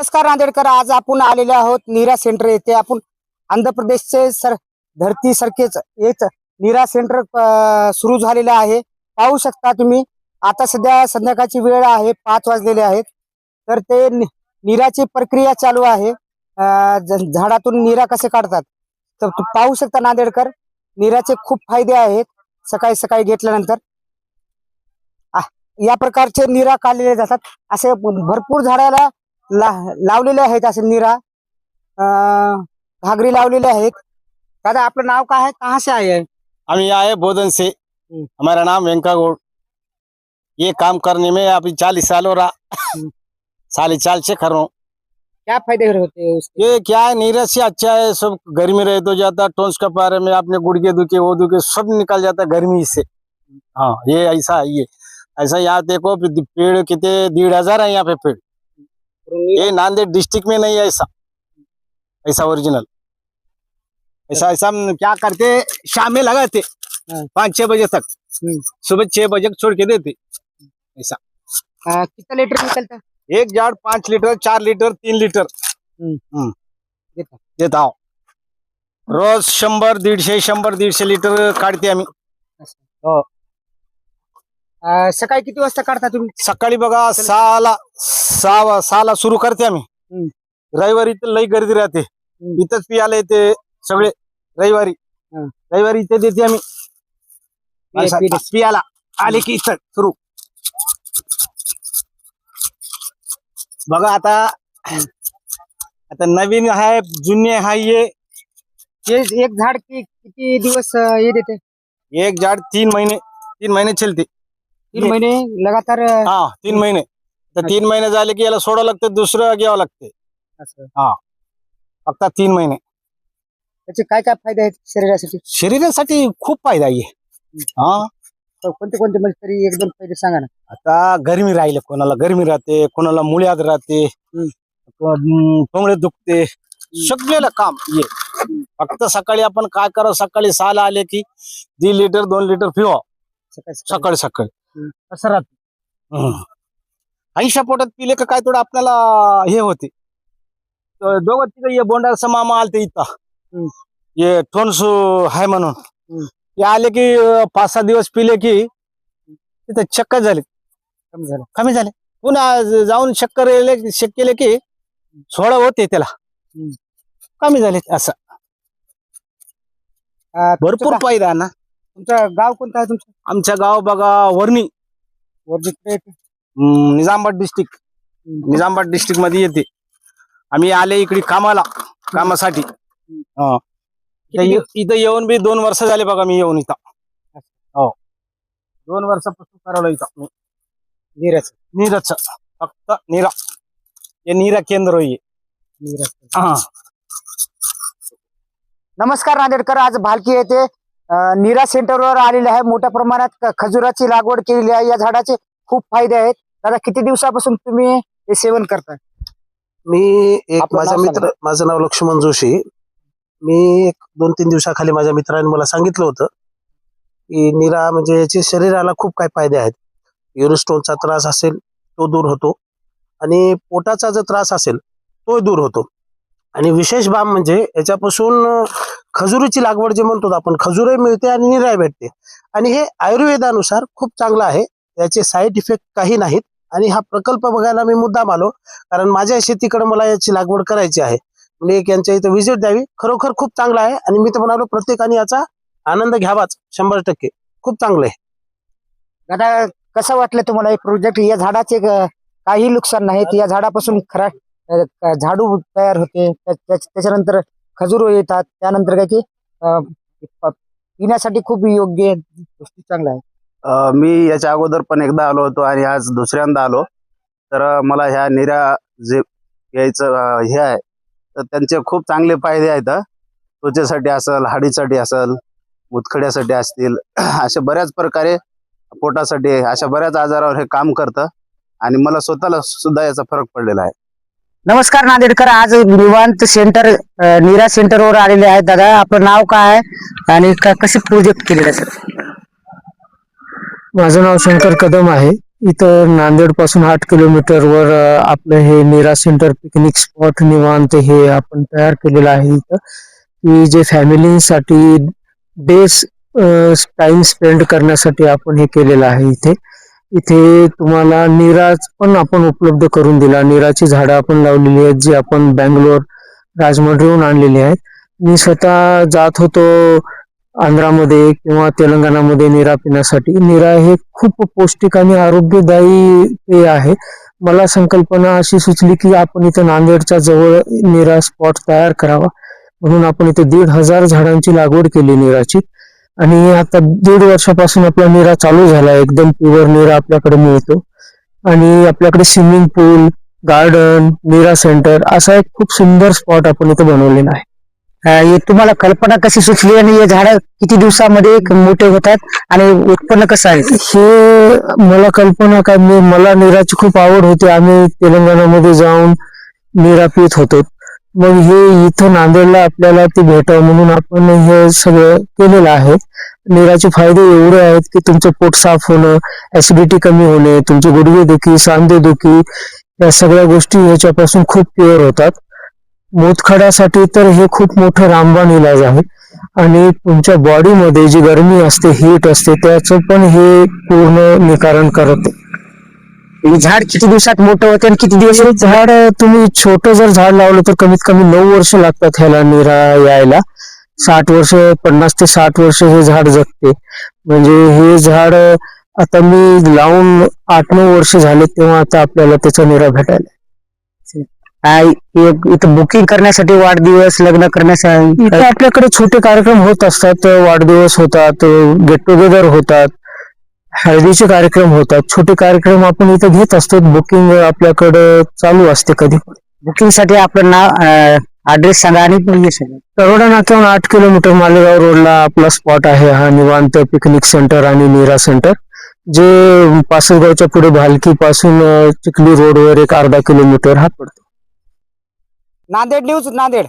नमस्कार नांदेडकर आज आपण आलेले आहोत नीरा सेंटर येथे. आपण आंध्र प्रदेशचे सर धरती सारखेच हेच नीरा सेंटर सुरू झालेलं आहे. पाहू शकता तुम्ही आता सध्या संध्याकाळची वेळ आहे पाच वाजलेले आहेत. तर ते नीराची निराची प्रक्रिया चालू आहे. झाडातून निरा कसे काढतात? तर पाहू शकता नांदेडकर निराचे खूप फायदे आहेत सकाळी सकाळी घेतल्यानंतर. या प्रकारचे निरा काढलेले जातात. असे भरपूर झाडाला ला, लावलेले आहेत असे निरा. अं, घागरी लावलेले आहेत. दादा आपलं नाव काय आहे? कहाँ से आए हैं हम यहाँ आए बोधन से हम्म। हमारा नाम वेंका गौड़. ये काम करने में अभी चालीस साल हो रहा. साली चाल से कर रहा हूँ क्या फ़ायदे होते हैं उसके? ये क्या है? नीरज से अच्छा है. सब गर्मी रहे तो जाता टोन्स के पारे में अपने गुड़के दुखे वो दुखे सब निकल जाता है गर्मी से. हाँ ये ऐसा है ये ऐसा यहाँ देखो पेड़ कितने डेढ़ हज़ार है यहाँ पे पेड़. ये नांदेड़ डिस्ट्रिक्ट में नहीं है ऐसा। ऐसा ओरिजिनल ऐसा ऐसा हम क्या करते शाम में लगाते। हाँ। पाँच छह बजे तक। हम्म। सुबह छह बजे छोड़ के देते। अं, कितना लीटर निकलता? एक झाड पाच लीटर चार लीटर तीन लीटर। हम्म. हम्म. देता. देत आहो रोज शंभर दीडशे शंभर दीडशे लिटर काढते आम्ही। अं, सकाळी किती वाजता काढता तुम्ही? सकाळी बघा सहाला सहा सहाला सुरू करते आम्ही. हम्म. रविवारी तर लई गर्दी राहते. हम्म. इथंच पियाला येते सगळे रविवारी. हं. रविवारी इथे देते आम्ही. पिया- पिया- पियाला. आले की इथं सुरू. बघा आता आता नवीन आहे जुने आहे ये. एक झाड कि, किती दिवस अं, ये देते? एक झाड तीन महिने तीन महिने चलते. तीन महिने लगातार हा तीन महिने. तर तीन महिने झाले की याला सोडावं लागतं दुसरं घ्यावं लागते. असं. फक्त तीन महिने. त्याचे काय काय फायदे आहेत शरीरासाठी? शरीरासाठी खूप फायदा आहे. हा. तर कोणते कोणते म्हणजे तरी एक दोन फायदे सांगा ना. आता गरमी राहिले कोणाला गरमी राहते कोणाला मुळ्यात राहते टोंगळे दुखते सगळेला काम ये फक्त सकाळी आपण काय करावं सकाळी सहाला आले की दीड लिटर दोन लिटर पिवा. सकाळी सकाळी. असं राहते. ऐंशा पोटात पिले का काय थोडं आपल्याला हे होते. दोघं तिघं ये बोंडाचा मामा आलते इथं. हम्म. ये ठोनसू आहे म्हणून. ते आले की पाच सहा दिवस पिले की तिथं चक्कर झाले. कमी झालं. कमी झाले. पुन्हा जाऊन चक्कर चेक केले की सोळा होते त्याला. कमी झाले असं. भरपूर फायदा ना तुमचं गाव कोणतं आहे तुमचं? आमच्या गाव बघा वर्णी. वरती कुठे येते? हम्म, निजामाबाद डिस्ट्रिक्ट निजामाबाद डिस्ट्रिक्टमध्ये येते. आम्ही आले इकडे कामाला कामासाठी. हा. इथं येऊन बी दोन वर्ष झाले बघा मी येऊन इथं. हो. दोन वर्षापासून करावलं इथं. नीरज. नीरच फक्त नीरा. हे नीरा केंद्र आहे. नीरज. हा. नमस्कार नांदेडकर आज भालकी येथे अं, नीरा सेंटरवर आलेले आहे. मोठ्या प्रमाणात खजुराची लागवड केलेली आहे. या झाडाचे खूप फायदे आहेत. दादा किती दिवसापासून तुम्ही हे सेवन करताय? मी एक माझा मित्र माझं नाव लक्ष्मण जोशी. मी एक दोन तीन दिवसाखाली माझ्या मित्राने मला सांगितलं होतं की निरा म्हणजे याचे शरीराला खूप काही फायदे आहेत. युरोस्टोनचा त्रास असेल तो दूर होतो. आणि पोटाचा जर त्रास असेल तो दूर होतो. आणि विशेष बाब म्हणजे याच्यापासून खजुरीची लागवड जे म्हणतो आपण खजुरही मिळते आणि निराय भेटते. आणि हे आयुर्वेदानुसार खूप चांगलं आहे. याचे साईड इफेक्ट काही नाहीत. आणि हा प्रकल्प बघायला मी मुद्दाम आलो. कारण माझ्या शेतीकडे मला याची लागवड करायची आहे. म्हणजे एक यांच्या इथं व्हिजिट द्यावी. खरोखर खूप चांगला आहे. आणि मी तर म्हणालो प्रत्येकाने याचा आनंद घ्यावाच. शंभर टक्के. खूप चांगलं आहे. दादा कसं वाटलं तुम्हाला हे प्रोजेक्ट या झाडाचे काही नुकसान नाहीत. या झाडापासून खरा झाडू तयार होते. त्याच्यानंतर खजूर येतात. त्यानंतर काय की पिण्यासाठी खूप योग्य गोष्टी चांगल्या आहे मी याच्या अगोदर पण एकदा आलो होतो आणि आज दुसऱ्यांदा आलो. तर मला ह्या निऱ्या जे यायचं हे आहे तर त्यांचे खूप चांगले फायदे आहेत त्वचेसाठी असेल हाडीसाठी असेल मुतखड्यासाठी असतील अशा बऱ्याच प्रकारे पोटासाठी अशा बऱ्याच आजारावर हे काम करतं. आणि मला स्वतःला सुद्धा याचा फरक पडलेला आहे. नमस्कार नांदेडकर आज निवांत सेंटर अं, नीरा सेंटरवर आलेले आहेत. दादा आपलं नाव काय आहे आणि कसे प्रोजेक्ट केलेले सर? माझं नाव शंकर कदम आहे. इथं नांदेडपासून आठ किलोमीटर वर आपलं हे नीरा सेंटर पिकनिक स्पॉट निवांत हे आपण तयार केलेलं आहे इथं. की जे फॅमिलीसाठी डेज टाइम स्पेंड करण्यासाठी आपण हे केलेलं आहे इथे. इथे तुम्हाला निराज पण आपण उपलब्ध करून दिला. निराची झाडं आपण लावलेली आहेत जी आपण बँगलोर राजमंड्रीहून आणलेली आहेत. मी स्वतः जात होतो आंध्रामध्ये किंवा तेलंगणामध्ये निरा पिण्यासाठी. निरा हे खूप पौष्टिक आणि आरोग्यदायी पेय आहे. मला संकल्पना अशी सुचली की आपण इथे नांदेडच्या जवळ निरा स्पॉट तयार करावा. म्हणून आपण इथे दीड हजार झाडांची लागवड केली निराची. आणि आता दीड वर्षापासून आपला निरा चालू झाला एकदम प्युअर निरा आपल्याकडे मिळतो. आणि आपल्याकडे स्विमिंग पूल गार्डन निरा सेंटर असा एक खूप सुंदर स्पॉट आपण इथे बनवलेला आहे. अं, हे तुम्हाला कल्पना कशी सुचली आणि हे झाड किती दिवसामध्ये मोठे होतात आणि उत्पन्न कसं आहे? हे मला कल्पना काय मी मला निराची खूप आवड होती. आम्ही तेलंगणामध्ये जाऊन निरा पित होतो. मग हे इथं नांदेडला आपल्याला ते भेटावं म्हणून आपण हे सगळं केलेलं आहे. निराचे फायदे एवढे आहेत की तुमचं पोट साफ होणं ऍसिडिटी कमी होणे तुमची गुडघेदुखी सांधेदुखी या सगळ्या गोष्टी ह्याच्यापासून खूप प्युअर होतात. मूतखड्यासाठी तर हे खूप मोठं रामबाण इलाज आहे. आणि तुमच्या बॉडीमध्ये जी गरमी असते हीट असते त्याचं पण हे पूर्ण निकारण करते हे झाड किती दिवसात मोठं होते आणि किती दिवस हे झाड तुम्ही छोटं जर झाड लावलं तर कमीत कमी नऊ वर्ष लागतात ह्याला निरा यायला. साठ वर्ष पन्नास ते साठ वर्ष हे झाड जगते. म्हणजे हे झाड आता मी लावून आठ नऊ वर्ष झाले तेव्हा आता आपल्याला त्याचा निरा भेटायला इथं बुकिंग करण्यासाठी वाढदिवस लग्न करण्यासाठी आपल्याकडे छोटे कार्यक्रम होत असतात. वाढदिवस होतात गेट टुगेदर होतात. हळदीचे कार्यक्रम होतात छोटे कार्यक्रम आपण इथे घेत असतो बुकिंग आपल्याकडे चालू असते कधी. बुकिंगसाठी आपलं नाव ऍड्रेस सांगा आणि सांगा. तरोडा नाक्याहून आठ किलोमीटर मालेगाव रोडला आपला स्पॉट आहे हा निवांत पिकनिक सेंटर आणि नीरा सेंटर जे पासलगावच्या पुढे भालकी पासून चिखली रोडवर एक अर्धा किलोमीटर हा पडतो. नांदेड न्यूज नांदेड.